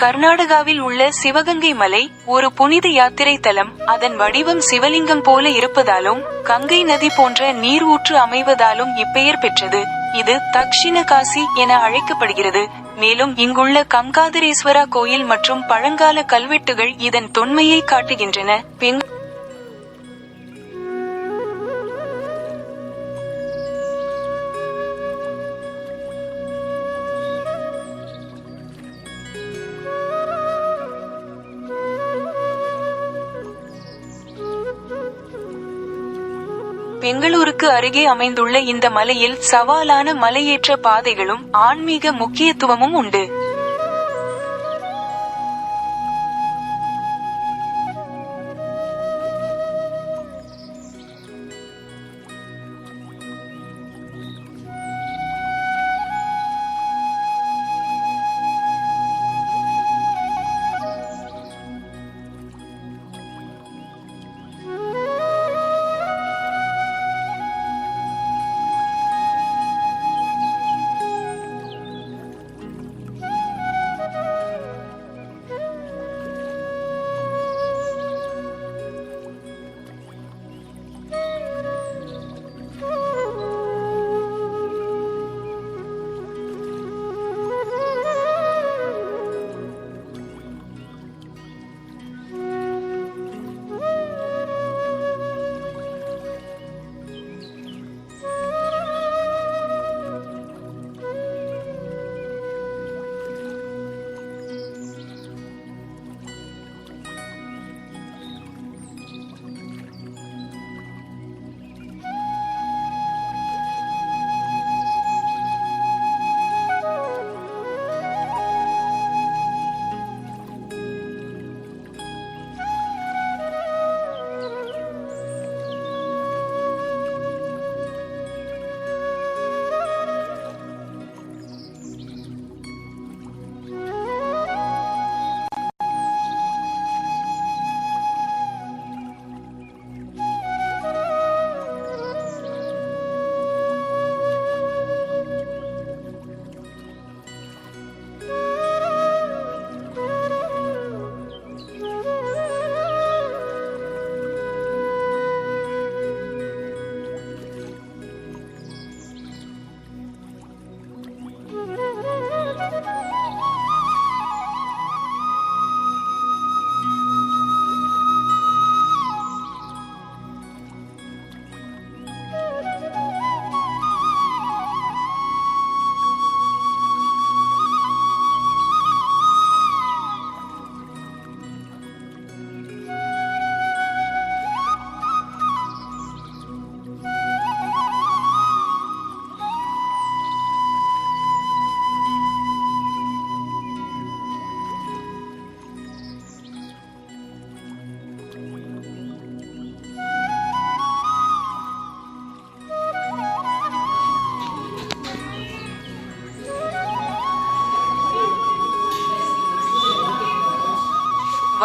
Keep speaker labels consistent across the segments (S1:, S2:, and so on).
S1: கர்நாடகாவில் உள்ள சிவகங்கை மலை ஒரு புனித யாத்திரை தலம் அதன் வடிவம் சிவலிங்கம் போல இருப்பதாலும் கங்கை நதி போன்ற நீர் ஊற்று அமைவதாலும் இப்பெயர் பெற்றது. இது தக்ஷிண காசி என அழைக்கப்படுகிறது. மேலும் இங்குள்ள கங்காதரேஸ்வரா கோயில் மற்றும் பழங்கால கல்வெட்டுகள் இதன் தொன்மையை காட்டுகின்றன. பெண் பெங்களூருக்கு அருகே அமைந்துள்ள இந்த மலையில் சவாலான மலையேற்ற பாதைகளும் ஆன்மீக முக்கியத்துவமும் உண்டு.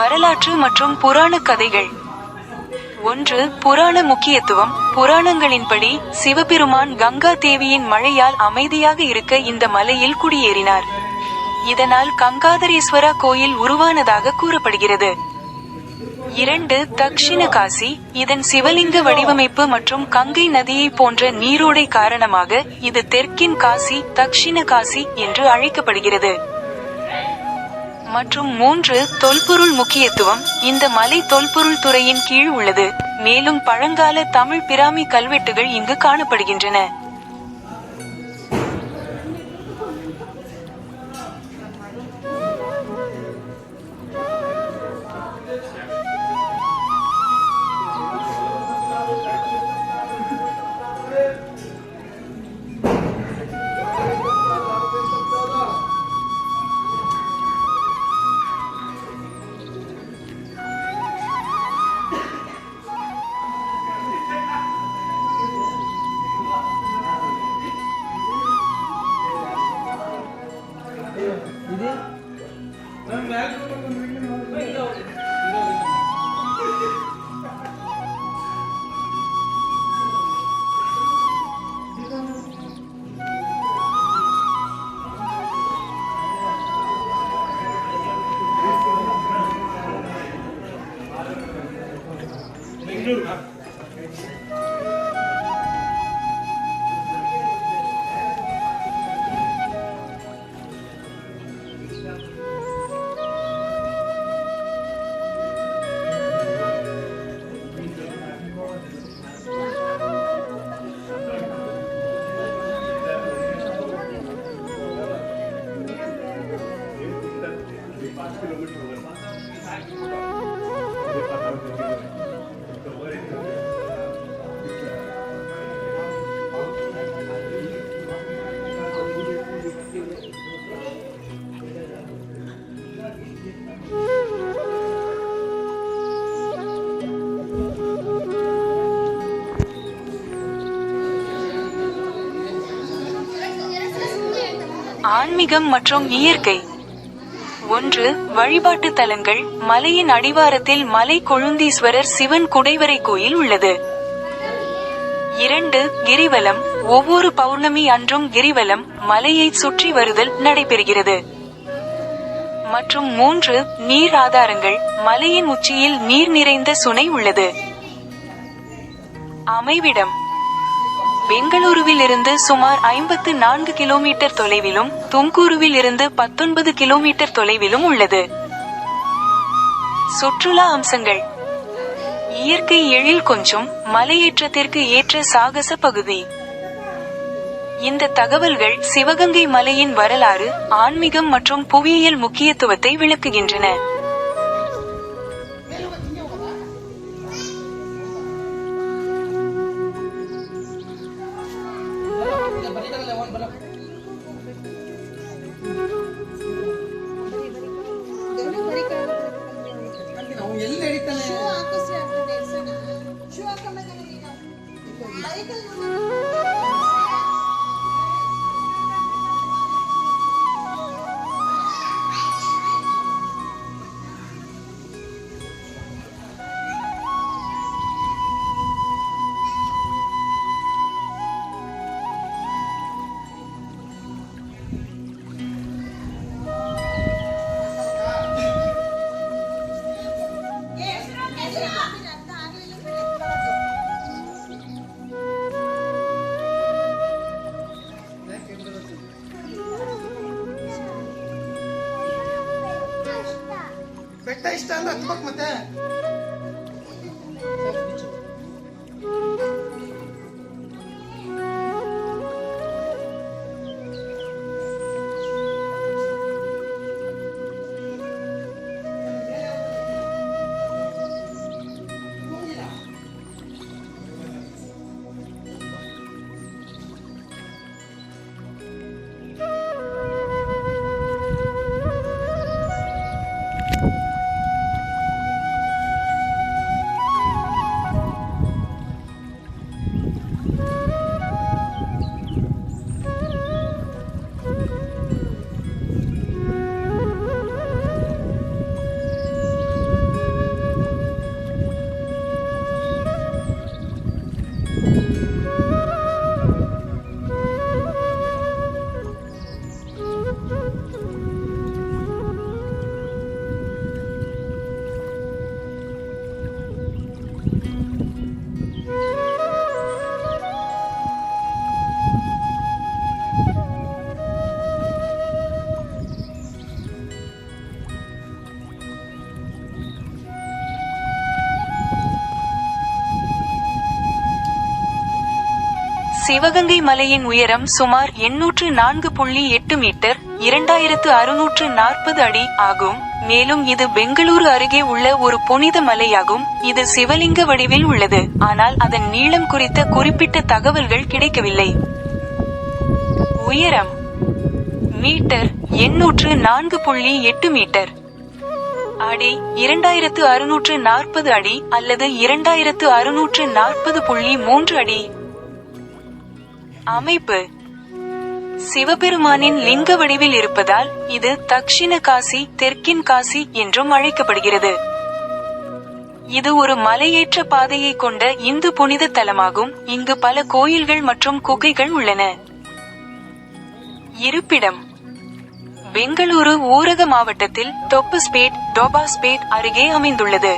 S1: வரலாற்று மற்றும் புராண கதைகள். ஒன்று புராண முக்கியத்துவம். புராணங்களின்படி சிவபெருமான் கங்கா தேவியின் மழையால் அமைதியாக இருக்க இந்த மலையில் குடியேறினார். இதனால் கங்காதரேஸ்வரா கோயில் உருவானதாக கூறப்படுகிறது. இரண்டு தக்ஷிண காசி. இதன் சிவலிங்க வடிவமைப்பு மற்றும் கங்கை நதியை போன்ற நீரோடை காரணமாக இது தெற்கின் காசி தக்ஷிண காசி என்று அழைக்கப்படுகிறது. மற்றும் மூன்று தொல்பொருள் முக்கியத்துவம். இந்த மலை தொல்பொருள் துறையின் கீழ் உள்ளது. மேலும் பழங்கால தமிழ் பிராமி கல்வெட்டுகள் இங்கு காணப்படுகின்றன. 对啊，来来，味道。ஆன்மீகம் மற்றும் இயற்கை. ஒன்று வழிபாட்டு தலங்கள் மலையின் அடிவாரத்தில் மலை கொழுந்தீஸ்வரர் சிவன் குடைவரை கோயில் உள்ளது. இரண்டு கிரிவலம் ஒவ்வொரு பௌர்ணமி அன்றும் கிரிவலம் மலையை சுற்றி வருதல் நடைபெறுகிறது. மற்றும் மூன்று நீர் ஆதாரங்கள் மலையின் உச்சியில் நீர் நிறைந்த சுனை உள்ளது. அமைவிடம் பெங்களூருவில் இருந்து சுமார் ஐம்பத்து நான்கு கிலோமீட்டர் தொலைவிலும் தும்கூருவில் இருந்து பத்தொன்பது கிலோமீட்டர் தொலைவிலும் உள்ளது. சுற்றுலா அம்சங்கள். இயற்கை எழில் கொஞ்சம் மலையேற்றத்திற்கு ஏற்ற சாகச பகுதி. இந்த தகவல்கள் சிவகங்கை மலையின் வரலாறு ஆன்மீகம் மற்றும் புவியியல் முக்கியத்துவத்தை விளக்குகின்றன.
S2: ಇಷ್ಟ ಅಂದ್ರೆ ಹತ್ಬೇಕು ಮತ್ತೆ
S1: சிவகங்கை மலையின் உயரம் சுமார் எண்ணூற்று நான்கு புள்ளி எட்டு மீட்டர் இரண்டாயிரத்து அறுநூற்று நாற்பது அடி ஆகும். மேலும் இது பெங்களூரு அருகே உள்ள ஒரு புனித மலையாகும். இது சிவலிங்க வடிவில் உள்ளது. ஆனால் அதன் நீளம் குறித்த குறிப்பிட்ட தகவல்கள் கிடைக்கவில்லை. உயரம் மீட்டர் எண்ணூற்று நான்கு புள்ளி எட்டு மீட்டர். அடி இரண்டாயிரத்து அறுநூற்று நாற்பது அடி அல்லது இரண்டாயிரத்து அறுநூற்று நாற்பது புள்ளி மூன்று அடி. அமைப்பு. சிவபெருமானின் லிங்க வடிவில் இருப்பதால் இது தக்ஷிண காசி தெற்கின் காசி என்றும் அழைக்கப்படுகிறது. இது ஒரு மலையேற்ற பாதையை கொண்ட இந்து புனித தலமாகும். இங்கு பல கோயில்கள் மற்றும் குகைகள் உள்ளன. இருப்பிடம். பெங்களூரு ஊரக மாவட்டத்தில் தொப்பஸ்பேட் டோபாஸ்பேட் அருகே அமைந்துள்ளது.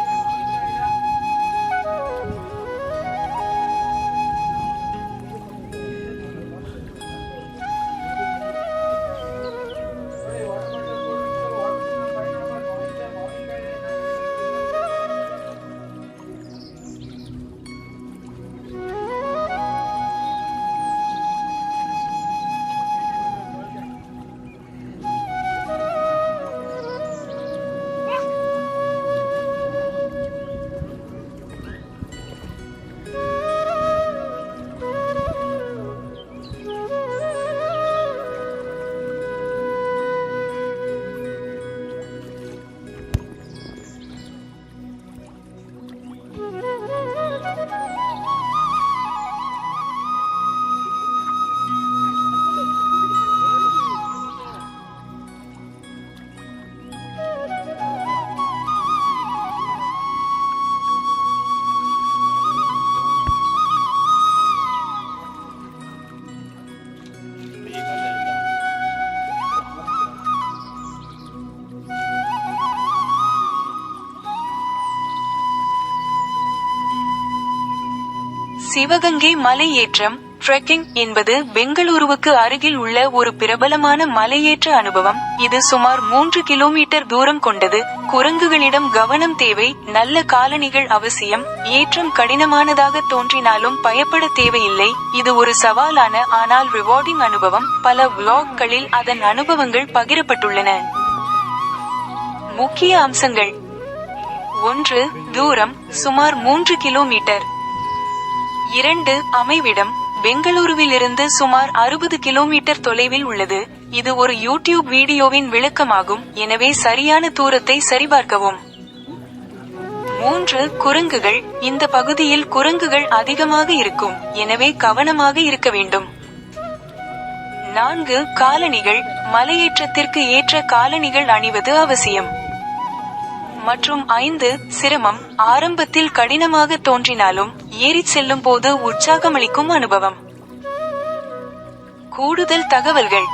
S1: சிவகங்கை மலையேற்றம் ட்ரெக்கிங் என்பது பெங்களூருவுக்கு அருகில் உள்ள ஒரு பிரபலமான மலையேற்ற அனுபவம். இது சுமார் மூன்று கிலோமீட்டர் தூரம் கொண்டது. குரங்குகளிடம் கவனம் தேவை நல்ல காலணிகள் அவசியம். ஏற்றம் கடினமானதாக தோன்றினாலும் பயப்பட தேவையில்லை. இது ஒரு சவாலான ஆனால் ரிவார்டிங் அனுபவம். பல விளாக்களில் அதன் அனுபவங்கள் பகிரப்பட்டுள்ளன. முக்கிய அம்சங்கள். ஒன்று தூரம் சுமார் மூன்று கிலோமீட்டர். இரண்டு அமைவிடம் பெங்களூருவிலிருந்து சுமார் அறுபது கிலோமீட்டர் தொலைவில் உள்ளது. இது ஒரு யூடியூப் வீடியோவின் விளக்கமாகும். எனவே சரியான தூரத்தை சரிபார்க்கவும். மூன்று குரங்குகள். இந்த பகுதியில் குரங்குகள் அதிகமாக இருக்கும். எனவே கவனமாக இருக்க வேண்டும். நான்கு காலணிகள். மலையேற்றத்திற்கு ஏற்ற காலணிகள் அணிவது அவசியம். மற்றும் ஐந்து சிரமம் ஆரம்பத்தில் கடினமாக தோன்றினாலும் ஏறிச் செல்லும் போது உற்சாகமளிக்கும் அனுபவம். கூடுதல் தகவல்கள்.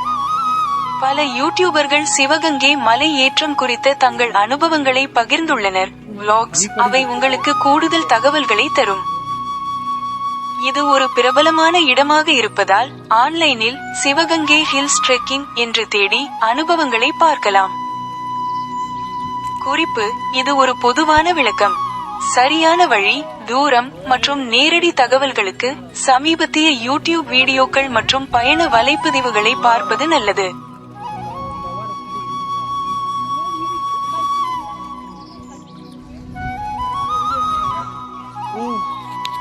S1: பல யூடியூபர்கள் சிவகங்கை மலை ஏற்றம் குறித்த தங்கள் அனுபவங்களை பகிர்ந்துள்ளனர். பிளாக்ஸ் அவை உங்களுக்கு கூடுதல் தகவல்களை தரும். இது ஒரு பிரபலமான இடமாக இருப்பதால் ஆன்லைனில் சிவகங்கை ஹில்ஸ் ட்ரெக்கிங் என்று தேடி அனுபவங்களை பார்க்கலாம். குறிப்பு இது ஒரு பொதுவான விளக்கம். சரியான வழி தூரம் மற்றும் நேரடி தகவல்களுக்கு சமீபத்திய யூடியூப் வீடியோக்கள் மற்றும் பயண வலைப்பதிவுகளை பார்ப்பது நல்லது.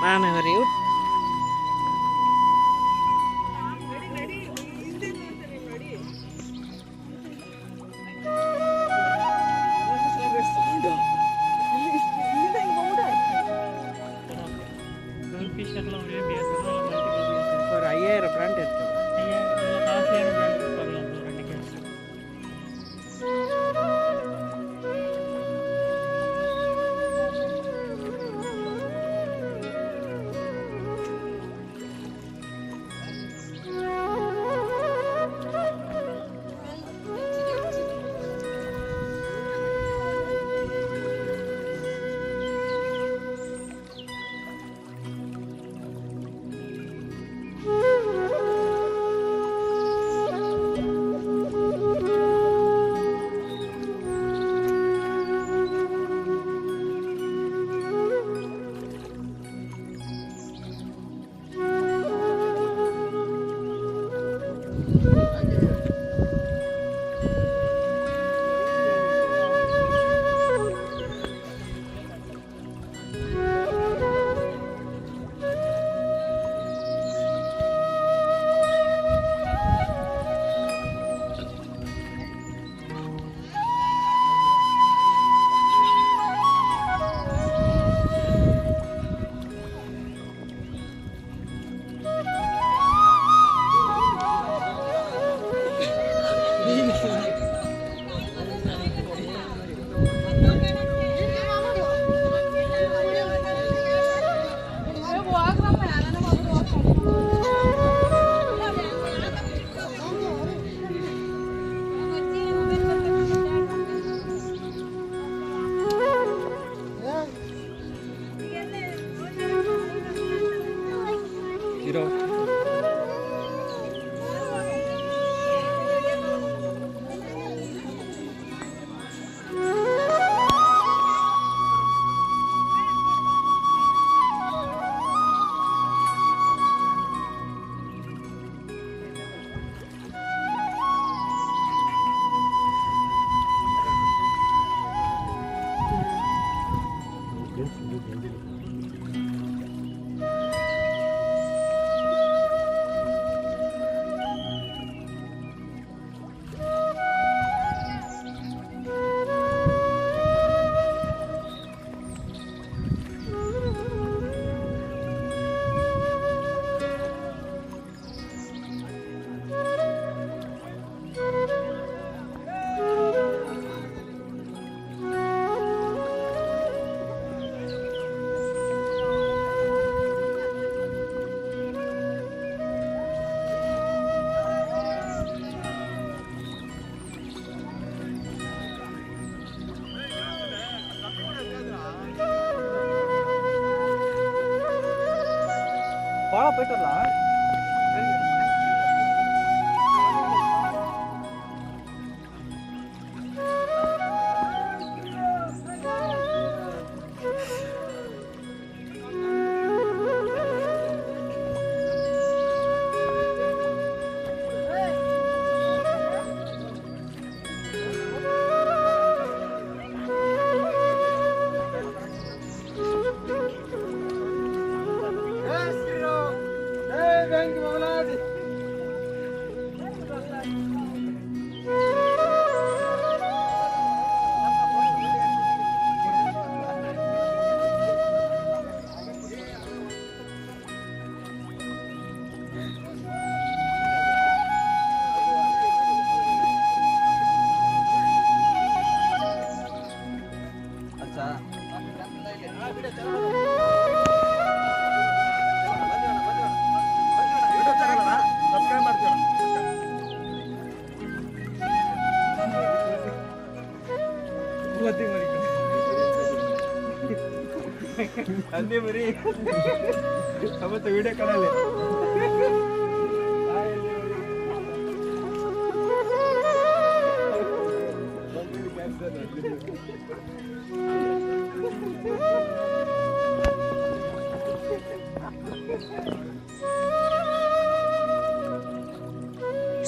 S3: நான் ஒரு போயிட்டு வரலாம். Maravilha!
S4: ಅಂದೇ ಬರೀ ಅವತ್ತು ವಿಡಿಯೋ ಕಾಲಲ್ಲಿ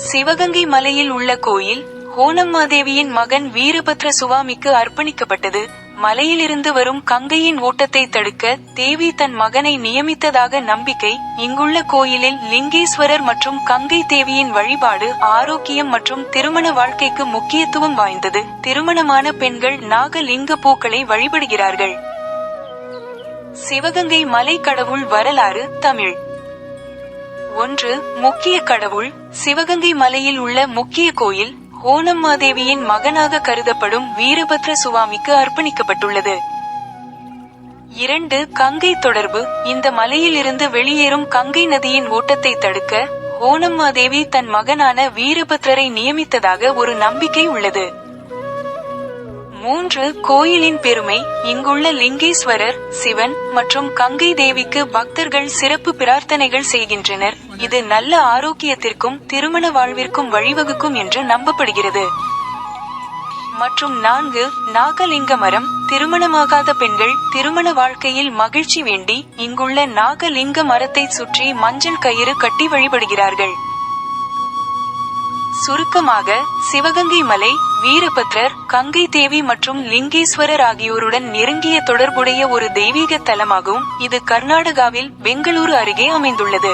S1: சிவகங்கை மலையில் உள்ள கோயில் ஹோனம்மாதேவியின் மகன் வீரபத்ர சுவாமிக்கு அர்ப்பணிக்கப்பட்டது மலையிலிருந்து வரும் கங்கையின் ஓட்டத்தை தடுக்க தேவி தன் மகனை நியமித்ததாக நம்பிக்கை இங்குள்ள கோயிலில் லிங்கேஸ்வரர் மற்றும் கங்கை தேவியின் வழிபாடு ஆரோக்கியம் மற்றும் திருமண வாழ்க்கைக்கு முக்கியத்துவம் வாய்ந்தது. திருமணமான பெண்கள் நாகலிங்க பூக்களை வழிபடுகிறார்கள். சிவகங்கை மலை கடவுள் வரலாறு தமிழ். ஒன்று முக்கிய கடவுள். சிவகங்கை மலையில் உள்ள முக்கிய கோயில் ஓணம்மாதேவியின் மகனாக கருதப்படும் வீரபத்ர சுவாமிக்கு அர்ப்பணிக்கப்பட்டுள்ளது. இரண்டு கங்கை தொடர்பு. இந்த மலையிலிருந்து வெளியேறும் கங்கை நதியின் ஓட்டத்தை தடுக்க ஓணம்மாதேவி தன் மகனான வீரபத்ரரை நியமித்ததாக ஒரு நம்பிக்கை உள்ளது. மூன்று கோயிலின் பெருமை இங்குள்ள லிங்கேஸ்வரர் சிவன் மற்றும் கங்கை தேவிக்கு பக்தர்கள் சிறப்பு பிரார்த்தனைகள் செய்கின்றனர். இது நல்ல ஆரோக்கியத்திற்கும் திருமண வாழ்விற்கும் வழிவகுக்கும் என்று நம்பப்படுகிறது. மற்றும் நான்கு நாகலிங்க மரம் திருமணமாகாத பெண்கள் திருமண வாழ்க்கையில் மகிழ்ச்சி வேண்டி இங்குள்ள நாகலிங்க மரத்தை சுற்றி மஞ்சள் கயிறு கட்டி வழிபடுகிறார்கள். சுருக்கமாக சிவகங்கை மலை வீரபத்ரர் கங்கை தேவி மற்றும் லிங்கேஸ்வரர் ஆகியோருடன் நெருங்கிய தொடர்புடைய ஒரு தெய்வீக தலமாகும் இது கர்நாடகாவில் பெங்களூரு அருகே அமைந்துள்ளது.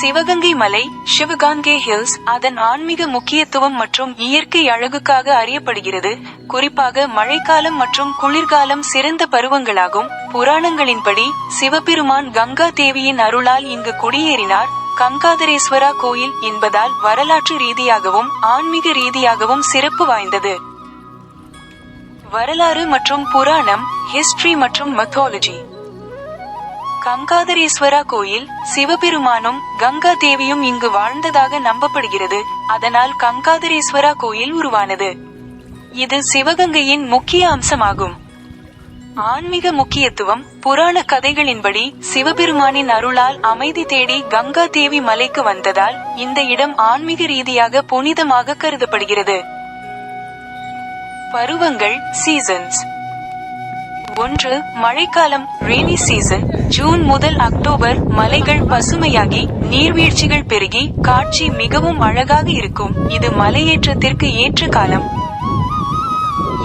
S1: சிவகங்கை மலை சிவகாங்கே ஹில்ஸ் அதன் ஆன்மீக முக்கியத்துவம் மற்றும் இயற்கை அழகுக்காக அறியப்படுகிறது. குறிப்பாக மழைக்காலம் மற்றும் குளிர்காலம் சிறந்த பருவங்களாகும். புராணங்களின்படி சிவபெருமான் கங்கா தேவியின் அருளால் இங்கு குடியேறினார். கங்காதரேஸ்வரா கோயில் என்பதால் வரலாற்று ரீதியாகவும் ஆன்மீக ரீதியாகவும் சிறப்பு வாய்ந்தது. வரலாறு மற்றும் புராணம் ஹிஸ்டரி மற்றும் மெத்தாலஜி கங்காதரேஸ்வரா கோயில் சிவபெருமானும் கங்கா தேவியும் இங்கு வாழ்ந்ததாக நம்பப்படுகிறது. அதனால் கங்காதரேஸ்வரா கோயில் உருவானது. இது சிவகங்கையின் முக்கிய அம்சமாகும். ஆன்மீக முக்கியத்துவம் புராண கதைகளின்படி சிவபெருமானின் அருளால் அமைதி தேடி கங்கா தேவி மலைக்கு வந்ததால் இந்த இடம் ஆன்மீக ரீதியாக புனிதமாக கருதப்படுகிறது. பருவங்கள் சீசன்ஸ் ஒன்று மழைக்காலம் ரெய்னி சீசன் ஜூன் முதல் அக்டோபர் மலைகள் பசுமையாகி நீர்வீழ்ச்சிகள் பெருகி காட்சி மிகவும் அழகாக இருக்கும். இது மலையேற்றத்திற்கு ஏற்ற காலம்.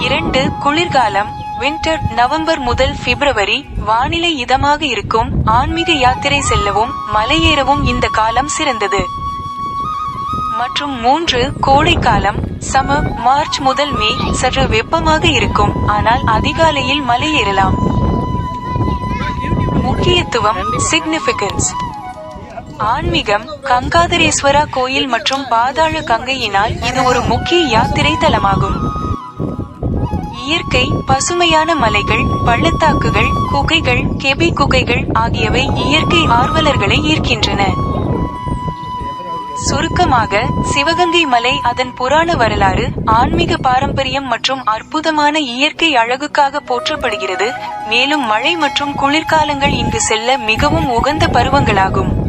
S1: இரண்டு குளிர்காலம். வின்டர் நவம்பர் முதல் பிப்ரவரி வானிலை இதமாக இருக்கும். ஆன்மீக யாத்திரை செல்லவும் மலையேறவும் இந்த காலம் சிறந்தது. மற்றும் மூன்று கோடைக்காலம் சம மார்ச் முதல் மே சற்று வெப்பமாக இருக்கும். ஆனால் அதிகாலையில் மலையேறலாம். முக்கியத்துவம் சிக்னிபிகன்ஸ் ஆன்மீகம் கங்காதரேஸ்வரா கோயில் மற்றும் பாதாள கங்கையினால் இது ஒரு முக்கிய யாத்திரை தலமாகும். இயற்கை பசுமையான மலைகள் பள்ளத்தாக்குகள் குகைகள் கெபி குகைகள் ஆகியவை இயற்கை ஆர்வலர்களை ஈர்க்கின்றன. சுருக்கமாக சிவகங்கை மலை அதன் புராண வரலாறு ஆன்மீக பாரம்பரியம் மற்றும் அற்புதமான இயற்கை அழகுக்காக போற்றப்படுகிறது. மேலும் மழை மற்றும் குளிர்காலங்கள் இங்கு செல்ல மிகவும் உகந்த பருவங்களாகும்.